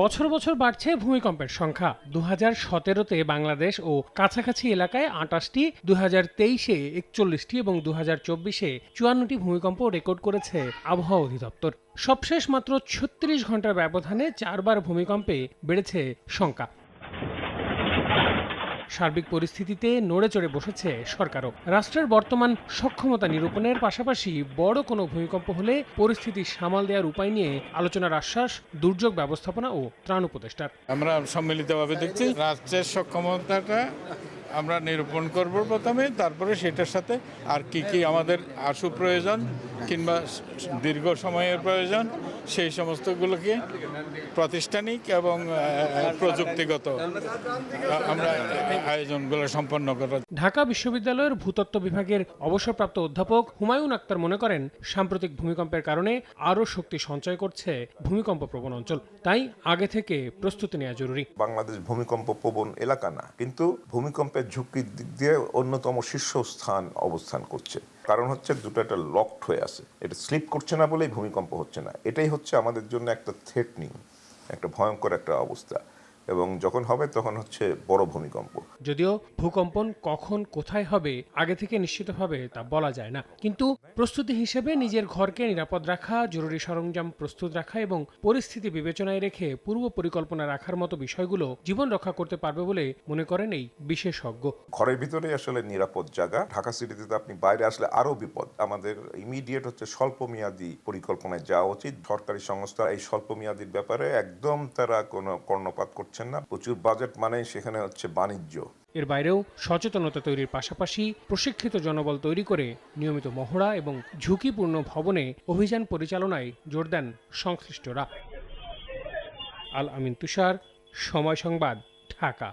বছর বছর বাড়ছে ভূমিকম্পের সংখ্যা। দু হাজার সতেরোতে বাংলাদেশ ও কাছাকাছি এলাকায় আটাশটি দু হাজার তেইশে একচল্লিশটি এবং দু হাজার চব্বিশে চুয়ান্নটি ভূমিকম্প রেকর্ড করেছে আবহাওয়া অধিদপ্তর। সবশেষ মাত্র ছত্রিশ ঘণ্টার ব্যবধানে চারবার ভূমিকম্পে বেড়েছে সংখ্যা। সার্বিক পরিস্থিতিতে নড়ে চড়ে বসেছে সরকারও। রাষ্ট্রের বর্তমান সক্ষমতা নিরূপণের পাশাপাশি বড় কোনো ভূমিকম্প হলে পরিস্থিতি সামাল দেওয়ার উপায় নিয়ে আলোচনার আশ্বাস দুর্যোগ ব্যবস্থাপনা ও ত্রাণ উপদেষ্টার। আমরা সম্মিলিতভাবে দেখছি, রাষ্ট্রের সক্ষমতাটা আমরা নিরূপণ করব প্রথমে, তারপরে সেটার সাথে আর কি কি আমাদের আশু প্রয়োজন কিংবা দীর্ঘ সময়ের প্রয়োজন। সেই সমস্তগুলোকে প্রাতিষ্ঠানিক এবং প্রযুক্তিগত আমরা আয়োজনগুলো সম্পন্ন করার ঢাকা বিশ্ববিদ্যালয়ের ভূতত্ত্ব বিভাগের অবসরপ্রাপ্ত অধ্যাপক হুমায়ুন আক্তার মনে করেন সাম্প্রতিক ভূমিকম্পের কারণে আরও শক্তি সঞ্চয় করছে ভূমিকম্প প্রবণ অঞ্চল। তাই আগে থেকে প্রস্তুতি নেওয়া জরুরি। বাংলাদেশ ভূমিকম্প প্রবণ এলাকা না কিন্তু ভূমিকম্পের ঝুঁকির দিক দিয়ে অন্যতম শীর্ষস্থান অবস্থান করছে। কারণ হচ্ছে দুটো একটা লকড হয়ে আছে। এটা স্লিপ করছে না বলেই ভূমিকম্প হচ্ছে না। এটাই হচ্ছে আমাদের জন্য একটা থ্রেটনিং একটা ভয়ঙ্কর একটা অবস্থা। এবং যখন হবে তখন হচ্ছে বড় ভূমিকম্প। যদিও ভূকম্পন কখন কোথায় হবে আগে থেকে নিশ্চিতভাবে তা বলা যায় না। কিন্তু প্রস্তুতি হিসেবে নিজের ঘরকে নিরাপদ রাখা জরুরি সরঞ্জাম প্রস্তুত রাখা এবং পরিস্থিতি বিবেচনায় রেখে পূর্ব পরিকল্পনা রাখার মতো বিষয়গুলো জীবন রক্ষা করতে পারবে বলে মনে করেন এই বিশেষজ্ঞ। ঘরের ভিতরে আসলে নিরাপদ জায়গা। ঢাকা সিটিতে তো আপনি বাইরে আসলে আরও বিপদ। আমাদের ইমিডিয়েট হচ্ছে স্বল্প মেয়াদী পরিকল্পনায় যাওয়া উচিত। সরকারি সংস্থা এই স্বল্প মেয়াদীর ব্যাপারে একদম তারা কোনো কর্ণপাত করছেন না। প্রচুর বাজেট মানে সেখানে হচ্ছে বাণিজ্য। এর বাইরেও সচেতনতা তৈরির পাশাপাশি প্রশিক্ষিত জনবল তৈরি করে নিয়মিত মহড়া এবং ঝুঁকিপূর্ণ ভবনে অভিযান পরিচালনায় জোর দেন সংশ্লিষ্টরা। আল আমিন তুষার, সময় সংবাদ, ঢাকা।